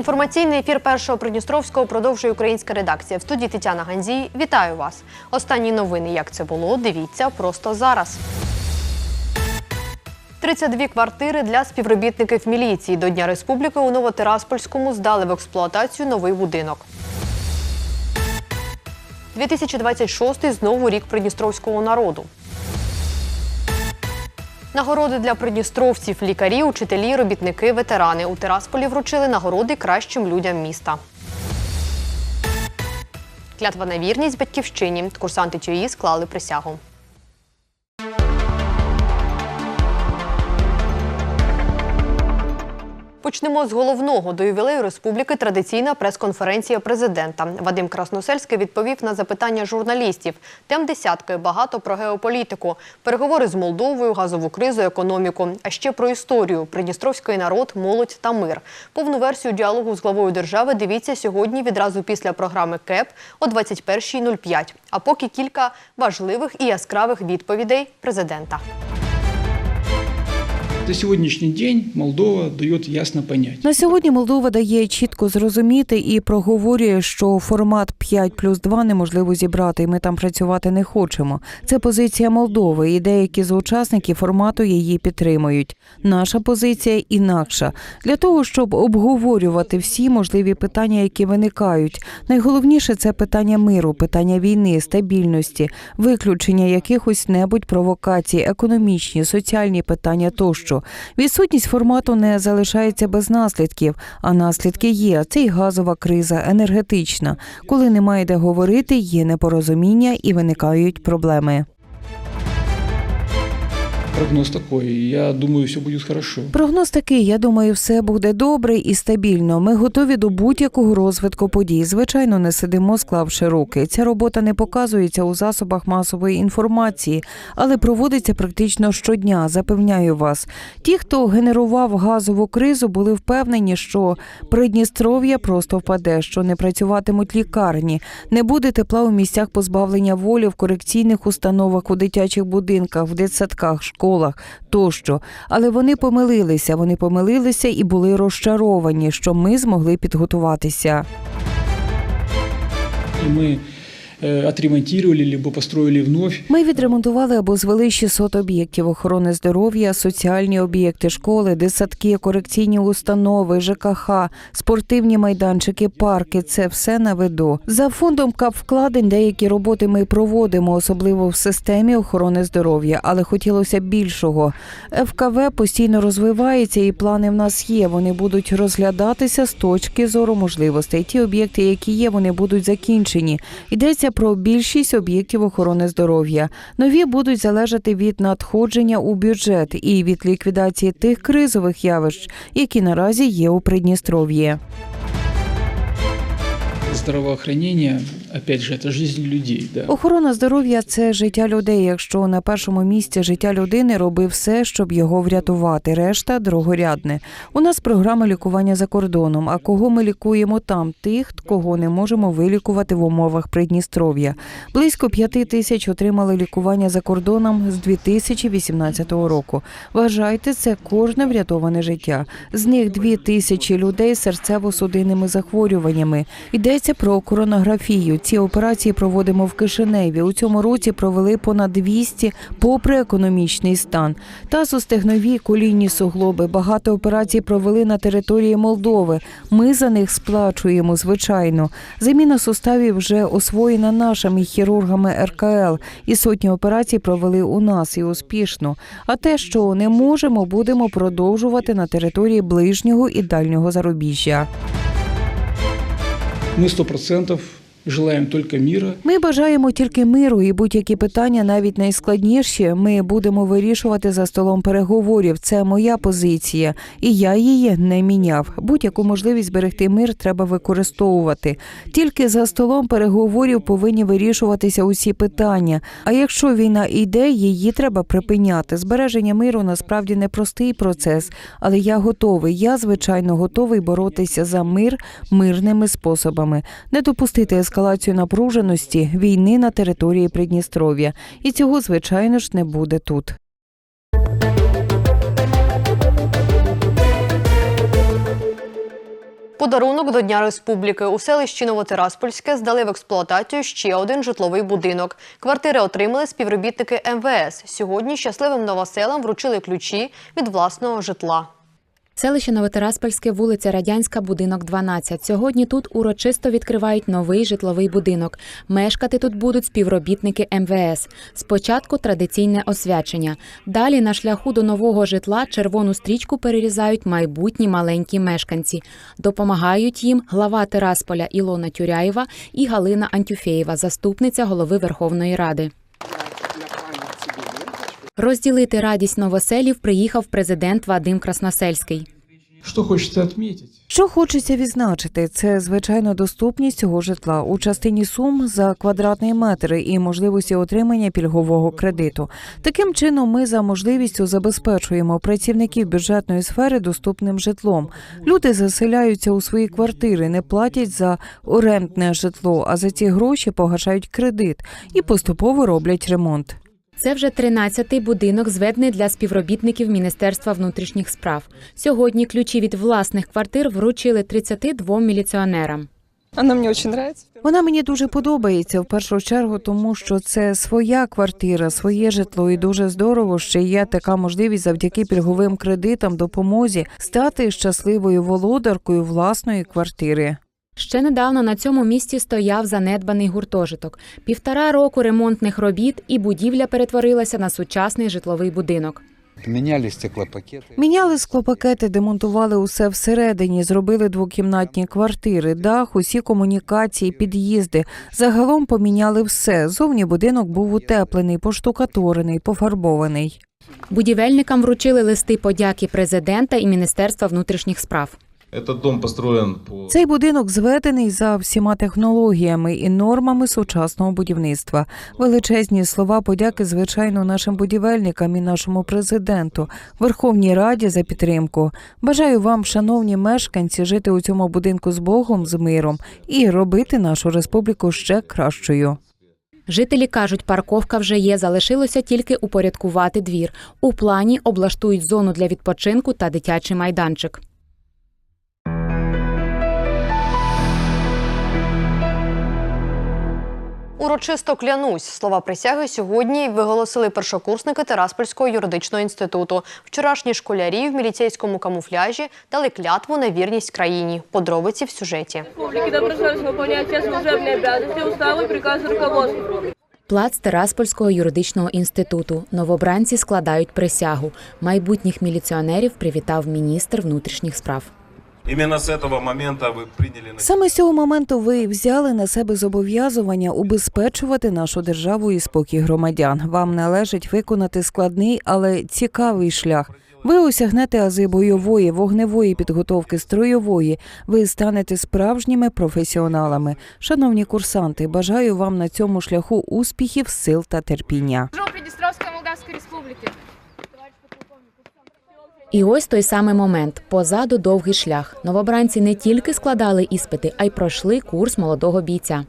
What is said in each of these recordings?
Інформаційний ефір першого Придністровського продовжує українська редакція. В студії Тетяна Ганзій. Вітаю вас. Останні новини, як це було, дивіться просто зараз. 32 квартири для співробітників міліції до Дня Республіки у Новотираспольському здали в експлуатацію новий будинок. 2026 знову рік придністровського народу. Нагороди для придністровців, лікарі, учителі, робітники, ветерани. У Тирасполі вручили нагороди кращим людям міста. Клятва на вірність батьківщині. Курсанти ЧОІ склали присягу. Почнемо з головного до ювілею республіки. Традиційна прес-конференція президента. Вадим Красносельський відповів на запитання журналістів. Тем десятки багато про геополітику, переговори з Молдовою, газову кризу, економіку, а ще про історію, придністровський народ, молодь та мир. Повну версію діалогу з главою держави дивіться сьогодні відразу після програми КЕП о 21.05. А поки кілька важливих і яскравих відповідей президента. За сегодняшний день Молдова дает ясно понять. На сьогодні Молдова дає чітко зрозуміти і проговорює, що формат 5 плюс 2 неможливо зібрати, і ми там працювати не хочемо. Це позиція Молдови, і деякі з учасників формату її підтримують. Наша позиція інакша для того, щоб обговорювати всі можливі питання, які виникають. Найголовніше це питання миру, питання війни, стабільності, виключення якихось небудь провокацій, економічні, соціальні питання тощо. Відсутність формату не залишається без наслідків, а наслідки є. Це й газова криза, енергетична. Коли немає де говорити, є непорозуміння і виникають проблеми. Прогноз такой. Я думаю, все будет хорошо. Прогноз такий, я думаю, все буде добре і стабільно. Ми готові до будь-якого розвитку подій. Звичайно, не сидимо, склавши руки. Ця робота не показується у засобах масової інформації, але проводиться практично щодня. Запевняю вас. Ті, хто генерував газову кризу, були впевнені, що Придністров'я просто впаде, що не працюватимуть лікарні, не буде тепла у місцях позбавлення волі в корекційних установах, у дитячих будинках, в дитсадках, школах тощо. Але вони помилилися. Вони помилилися і були розчаровані, що ми змогли підготуватися. И мы э, отремонтировали, либо построили вновь Ми відремонтували або звели 600 об'єктів охорони здоров'я, соціальні об'єкти, школи, дитсадки, корекційні установи, ЖКХ, спортивні майданчики, парки. Це все на виду. За фондом капвкладень деякі роботи ми проводимо, особливо в системі охорони здоров'я, але хотілося більшого. ФКВ постійно розвивається, і плани в нас є. Вони будуть розглядатися з точки зору можливостей. Ті об'єкти, які є, вони будуть закінчені. Йдеться про більшість об'єктів охорони здоров'я. Нові будуть залежати від надходження у бюджет і від ліквідації тих кризових явищ, які наразі є у Придністров'ї. Здравоохранение. Опять же, это жизнь людей. Да. Охорона здоров'я це життя людей. Якщо на першому місці життя людини роби все, щоб його врятувати. Решта другорядне. У нас програма лікування за кордоном. А кого ми лікуємо там? Тих, кого не можемо вилікувати в умовах Придністров'я. Близько п'яти тисяч отримали лікування за кордоном з 2018 року. Вважайте, це кожне врятоване життя. З них дві тисячі людей з серцево-судинними захворюваннями. Йдеться про коронографію. Ці операції проводимо в Кишиневі. У цьому році провели понад 200 попри економічний стан. Тазостегнові колінні суглоби. Багато операцій провели на території Молдови. Ми за них сплачуємо, звичайно. Заміна суставів вже освоєна нашими хірургами РКЛ. І сотні операцій провели у нас і успішно. А те, що не можемо, будемо продовжувати на території ближнього і дальнього зарубіжжя мы 100% Желаємо тільки міра. Ми бажаємо тільки миру, і будь-які питання, навіть найскладніші, ми будемо вирішувати за столом переговорів. Це моя позиція, і я її не міняв. Будь-яку можливість зберегти мир треба використовувати. Тільки за столом переговорів повинні вирішуватися усі питання. А якщо війна йде, її треба припиняти. Збереження миру насправді непростий процес, але я готовий. Я звичайно готовий боротися за мир мирними способами, не допустити ескалацію напруженості війни на території Придністров'я. І цього, звичайно ж, не буде тут. Подарунок до Дня Республіки у селищі Новотираспольське здали в експлуатацію ще один житловий будинок. Квартири отримали співробітники МВС. Сьогодні щасливим новоселам вручили ключі від власного житла. Селище Новотираспольське, вулиця Радянська, будинок 12. Сьогодні тут урочисто відкривають новий житловий будинок. Мешкати тут будуть співробітники МВС. Спочатку традиційне освячення. Далі на шляху до нового житла червону стрічку перерізають майбутні маленькі мешканці. Допомагають їм глава Тирасполя Ілона Тюряєва і Галина Антюфєєва, заступниця голови Верховної Ради. Розділити радість новоселів приїхав президент Вадим Красносельський. Что хочется отметить? Що хочеться відзначити, це звичайно доступність цього житла у частині сум за квадратний метр і можливості отримання пільгового кредиту. Таким чином, ми за можливістю забезпечуємо працівників бюджетної сфери доступним житлом. Люди заселяються у свої квартири, не платять за орендне житло, а за ці гроші погашають кредит і поступово роблять ремонт. Це вже 13-й будинок, зведений для співробітників Міністерства внутрішніх справ. Сьогодні ключі від власних квартир вручили 32 міліціонерам. Она мне очень нравится. Вона мені дуже подобається в першу чергу, тому що це своя квартира, своє житло, і дуже здорово, що є така можливість завдяки пільговим кредитам допомозі стати щасливою володаркою власної квартири. Ще недавно на цьому місці стояв занедбаний гуртожиток. Півтора року ремонтних робіт і будівля перетворилася на сучасний житловий будинок. Меняли стеклопакеты. Міняли склопакети, демонтували усе всередині, зробили двокімнатні квартири, дах, усі комунікації, під'їзди. Загалом поміняли все. Зовні будинок був утеплений, поштукатурений, пофарбований. Будівельникам вручили листи подяки президента і Міністерства внутрішніх справ. Этот дом построен по Цей будинок зведений за всіма технологіями і нормами сучасного будівництва. Величезні слова подяки, звичайно, нашим будівельникам і нашому президенту, Верховній Раді за підтримку. Бажаю вам, шановні мешканці, жити у цьому будинку з Богом, з миром і робити нашу республіку ще кращою. Жителі кажуть, парковка вже є, залишилося тільки упорядкувати двір. У плані облаштують зону для відпочинку та дитячий майданчик. Урочисто клянусь. Слова присяги сьогодні виголосили першокурсники Тераспольського юридичного інституту. Вчорашні школярі в міліцейському камуфляжі дали клятву на вірність країні. Подробиці в сюжеті. Республики добросовестно выполнять все служебные обязанности, уставы и приказы руководства. Плац Тераспольського юридичного інституту. Новобранці складають присягу. Майбутніх міліціонерів привітав міністр внутрішніх справ. Саме з цього моменту ви взяли на себе зобов'язування убезпечувати нашу державу і спокій громадян. Вам належить виконати складний, але цікавий шлях. Ви осягнете ази бойової, вогневої підготовки строєвої. Ви станете справжніми професіоналами. Шановні курсанти, бажаю вам на цьому шляху успіхів, сил та терпіння. Приднестровской Молдавской Республики. І ось той самий момент. Позаду довгий шлях. Новобранці не тільки складали іспити, а й пройшли курс молодого бійця.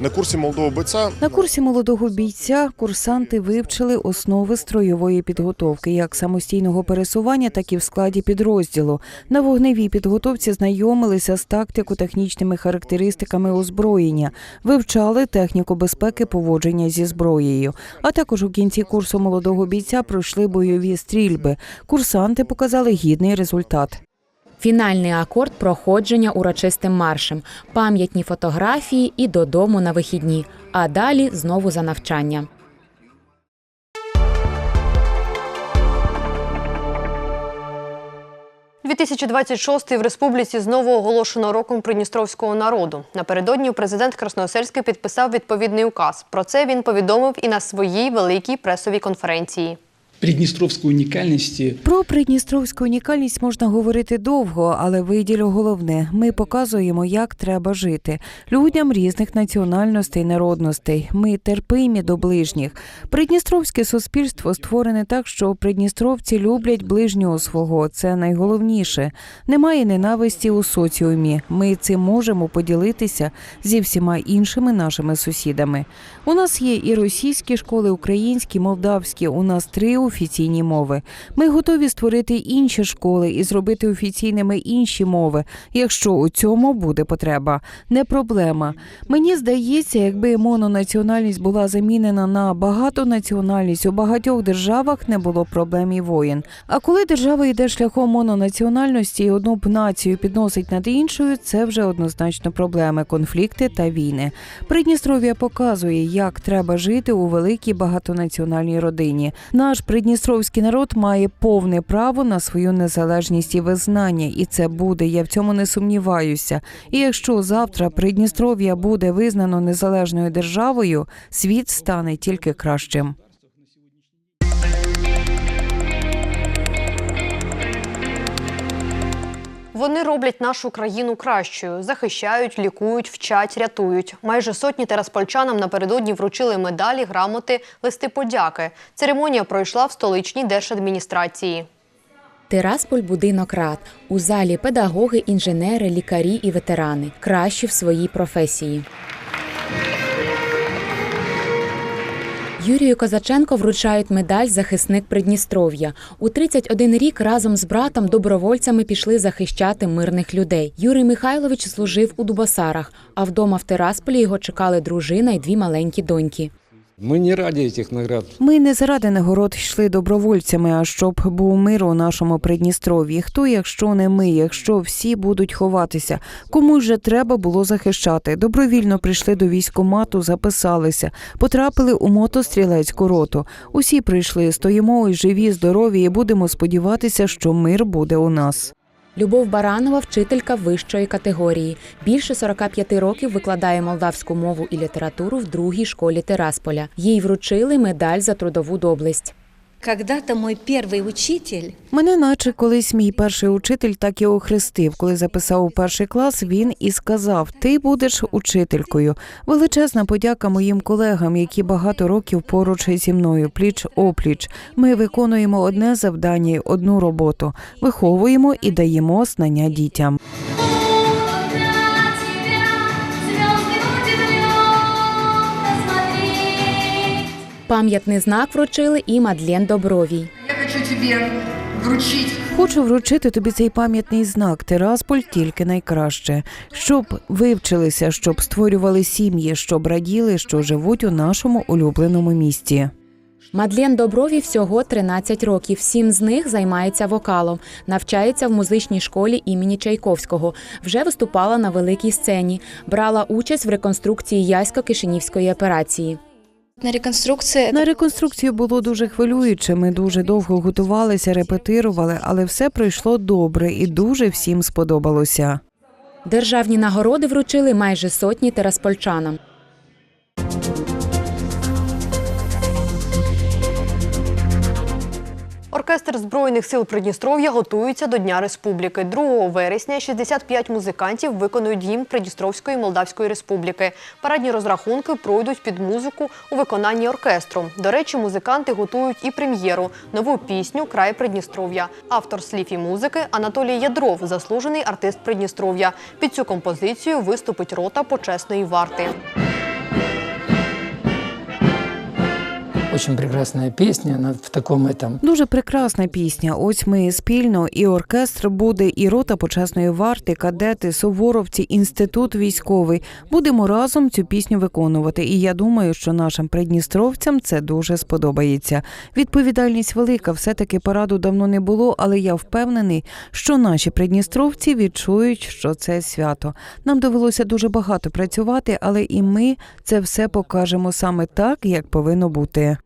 На курсі молодого бойця На курсі молодого бійця курсанти вивчили основи строєвої підготовки, як самостійного пересування, так і в складі підрозділу. На вогневій підготовці знайомилися з тактико-технічними характеристиками озброєння, вивчали техніку безпеки поводження зі зброєю. А також у кінці курсу молодого бійця пройшли бойові стрільби. Курсанти показали гідний результат. Фінальний акорд проходження урочистим маршем, пам'ятні фотографії і додому на вихідні. А далі знову за навчання. – 2026 в республіці знову оголошено роком придністровського народу. Напередодні президент Красносельський підписав відповідний указ. Про це він повідомив і на своїй великій пресовій конференції. Приднестровской уникальности Про придністровську унікальність можна говорити довго, але виділю головне: ми показуємо, як треба жити людям різних національностей, народностей. Ми терпимі до ближніх. Придністровське суспільство створене так, що придністровці люблять ближнього свого. Це найголовніше. Немає ненависті у соціумі. Ми цим можемо поділитися зі всіма іншими нашими сусідами. У нас є і російські школи, українські, молдавські. У нас три неофіційні мови. Ми готові створити інші школи і зробити офіційними інші мови, якщо у цьому буде потреба. Не проблема. Мені здається, якби мононаціональність була замінена на багатонаціональність, у багатьох державах не було проблем і воєн. А коли держава йде шляхом мононаціональності і одну б націю підносить над іншою, це вже однозначно проблеми, конфлікти та війни. Придністров'я показує, як треба жити у великій багатонаціональній родині. Наш придністровський народ має повне право на свою незалежність і визнання, і це буде. Я в цьому не сумніваюся. І якщо завтра Придністров'я буде визнано незалежною державою, світ стане тільки кращим. Вони роблять нашу країну кращою, захищають, лікують, вчать, рятують. Майже сотні тераспольчанам напередодні вручили медалі, грамоти, листи подяки. Церемонія пройшла в столичній держадміністрації. Терасполь будинок рад. У залі педагоги, інженери, лікарі і ветерани. Кращі в своїй професії. Юрію Козаченко вручають медаль захисник Придністров'я. У 31 рік разом з братом добровольцями пішли захищати мирних людей. Юрій Михайлович служив у Дубосарах, а вдома в Терасполі його чекали дружина і дві маленькі доньки. Мы не ради этих наград. Ми не заради нагород йшли добровольцями, а щоб був мир у нашому Придністров'ї. Хто, якщо не ми, якщо всі будуть ховатися, комусь же треба було захищати. Добровільно прийшли до військомату, записалися, потрапили у мотострілецьку роту. Усі прийшли, стоїмо живі, здорові, і будемо сподіватися, що мир буде у нас. Любов Баранова вчителька вищої категорії. Більше 45 років викладає молдавську мову і літературу в другій школі Терасполя. Їй вручили медаль за трудову доблесть. Мене, наче колись мій перший учитель так і охрестив. Коли записав у перший клас, він і сказав: Ти будеш учителькою. Величезна подяка моїм колегам, які багато років поруч зі мною, пліч опліч. Ми виконуємо одне завдання, одну роботу, виховуємо і даємо знання дітям. Пам'ятний знак вручили і Мадлен Добровій. Я хочу тебе вручить Хочу вручити тобі цей пам'ятний знак Тирасполь тільки найкраще, щоб вивчилися, щоб створювали сім'ї, щоб раділи, що живуть у нашому улюбленому місті. Мадлен Добровій всього 13 років. Сім з них займається вокалом, навчається в музичній школі імені Чайковського. Вже виступала на великій сцені, брала участь в реконструкції Ясько-Кишинівської операції. На реконструкции. На реконструкцію було дуже хвилююче. Ми дуже довго готувалися, репетирували, але все пройшло добре і дуже всім сподобалося. Державні нагороди вручили майже сотні тераспольчанам. Оркестр Збройних сил Придністров'я готується до Дня Республіки. 2 вересня 65 музикантів виконують гімн Придністровської Молдавської Республіки. Парадні розрахунки пройдуть під музику у виконанні оркестру. До речі, музиканти готують і прем'єру нову пісню Край Придністров'я. Автор слів і музики Анатолій Ядров, заслужений артист Придністров'я. Під цю композицію виступить рота почесної варти. Очень прекрасная песня, она в таком этом Дуже прекрасна пісня. Ось ми спільно, і оркестр буде, і рота почесної варти, кадети, суворовці, інститут військовий. Будемо разом цю пісню виконувати. І я думаю, що нашим придністровцям це дуже сподобається. Відповідальність велика. Все таки параду давно не було, але я впевнений, що наші придністровці відчують, що це свято. Нам довелося дуже багато працювати, але і ми це все покажемо саме так, як повинно бути.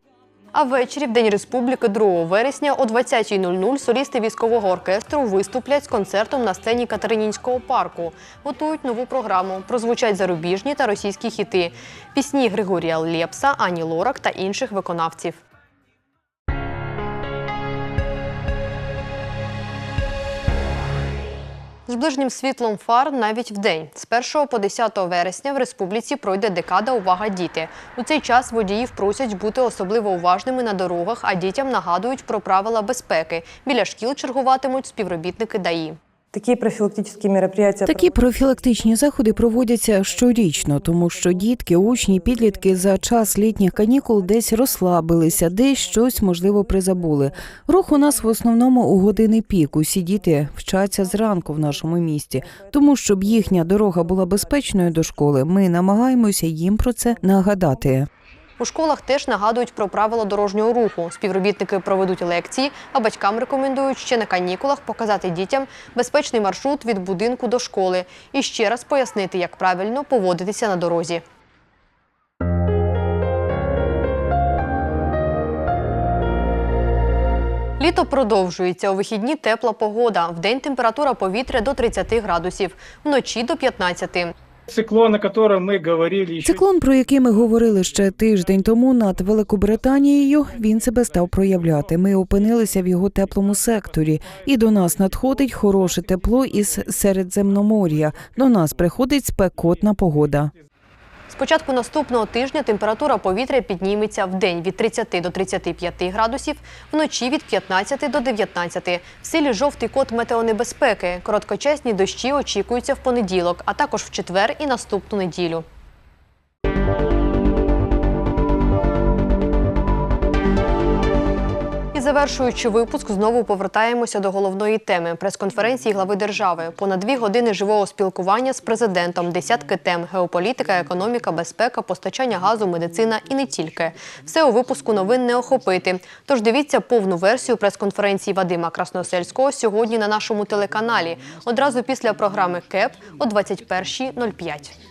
А ввечері, в День Республіки 2 вересня о 20.00 солісти військового оркестру виступлять з концертом на сцені Катеринінського парку. Готують нову програму. Прозвучать зарубіжні та російські хіти, пісні Григорія Лєпса, Ані Лорак та інших виконавців. З ближнім світлом фар навіть вдень. З 1 по 10 вересня в республіці пройде декада «Увага діти». У цей час водіїв просять бути особливо уважними на дорогах, а дітям нагадують про правила безпеки. Біля шкіл чергуватимуть співробітники ДАІ. Такие профилактические мероприятия. Такі профілактичні заходи проводяться щорічно, тому що дітки, учні, підлітки за час літніх канікул десь розслабилися, десь щось можливо призабули. Рух у нас в основному у години пік. Усі діти вчаться зранку в нашому місті. Тому щоб їхня дорога була безпечною до школи, ми намагаємося їм про це нагадати. У школах теж нагадують про правила дорожнього руху. Співробітники проведуть лекції, а батькам рекомендують ще на канікулах показати дітям безпечний маршрут від будинку до школи і ще раз пояснити, як правильно поводитися на дорозі. Літо продовжується. У вихідні тепла погода. Вдень температура повітря до 30 градусів, вночі до 15. Циклон, о котором ми говорили Циклон, про який ми говорили ще тиждень тому над Великобританією, він себе став проявляти. Ми опинилися в його теплому секторі, і до нас надходить хороше тепло із Середземномор'я. До нас приходить спекотна погода. З початку наступного тижня температура повітря підніметься в день від 30 до 35 градусів, вночі від 15 до 19. В силі жовтий код метеонебезпеки. Короткочасні дощі очікуються в понеділок, а також в четвер і наступну неділю. Завершуючи випуск, знову повертаємося до головної теми прес-конференції глави держави. Понад дві години живого спілкування з президентом, десятки тем геополітика, економіка, безпека, постачання газу, медицина і не тільки. Все у випуску новин не охопити. Тож дивіться повну версію прес-конференції Вадима Красносельського сьогодні на нашому телеканалі. Одразу після програми КЕП о 21.05.